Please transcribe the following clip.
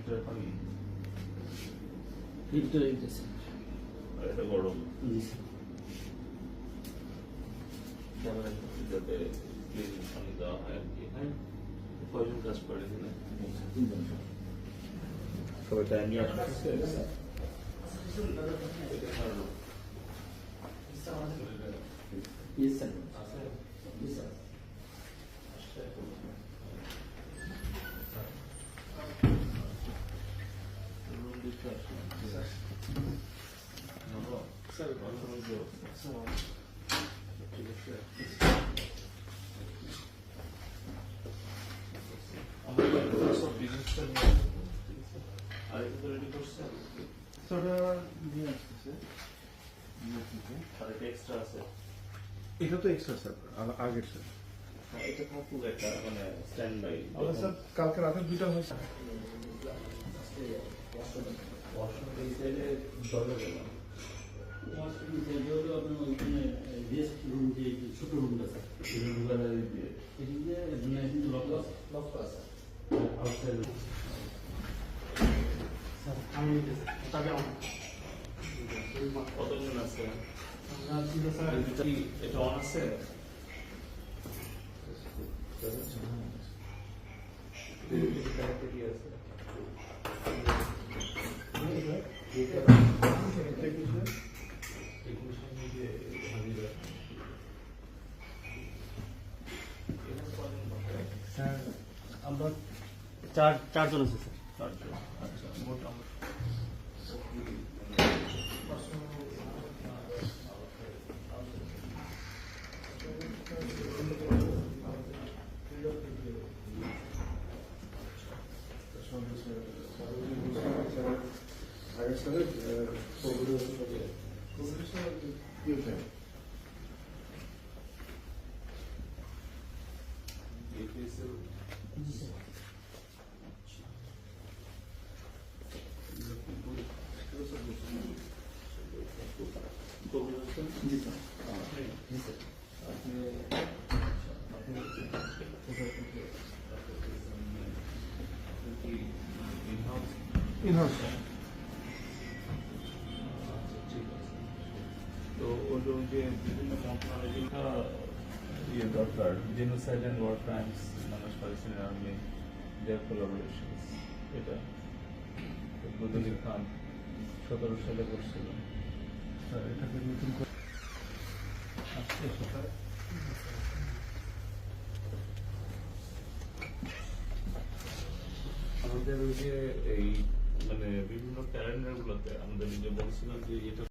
Litre পানি filter দিতেছে এটা গরম জি ক্যামেরা যাতে ক্লিন পানি দেওয়া হয় আর কি। হ্যাঁ। কয়জন কাজ করে এখানে? সবাই টাইম নিয়ে আসতেছে এটা কারণ জি স্যার জি স্যার রুম দিতে আসলাম নেব? ভালো করে দিও। ঠিক আছে আমাদের সব বিজনেসটা নিয়ে আসব, ঠিক আছে? আর এটা তো রেডি করছেন সোডা নিয়ে আসতেছে নিয়ে আসতেছে। এটা এক্সট্রা আছে এটা তো এক্সট্রা স্যার আগের স্যার এটা থাকুক একটা মানে স্ট্যান্ড বাই স্যার কালকে রাতে দুইটা হয়েছে। ছোট রুমটা আছে। আউটসাইড আমি কতজন আছে? এটা অন আছে? আছে? আমরা চার চারজন আছে স্যার। চারজন আচ্ছা মোট আমরা আগের স্যারের কোভিড কোভিড স্যার কি হয়েছে এপিএসএল জি স্যার কোভিড হচ্ছে জি স্যার আপনি জি স্যার আপনি আপনি কি in-house? যে বিভিন্ন ইয়ে দরকার genocide and war crimes Bangladesh পাকিস্তানের আর্মি দেয়ার কোলাবোরেশনস এটা। বদলি খান সতেরো সালে করছিল। এটাকে নতুন করে আসছে সেটা আমাদের ওই যে এই মানে বিভিন্ন ক্যালেন্ডার গুলোতে আমাদের যে বলছিলাম যে এটা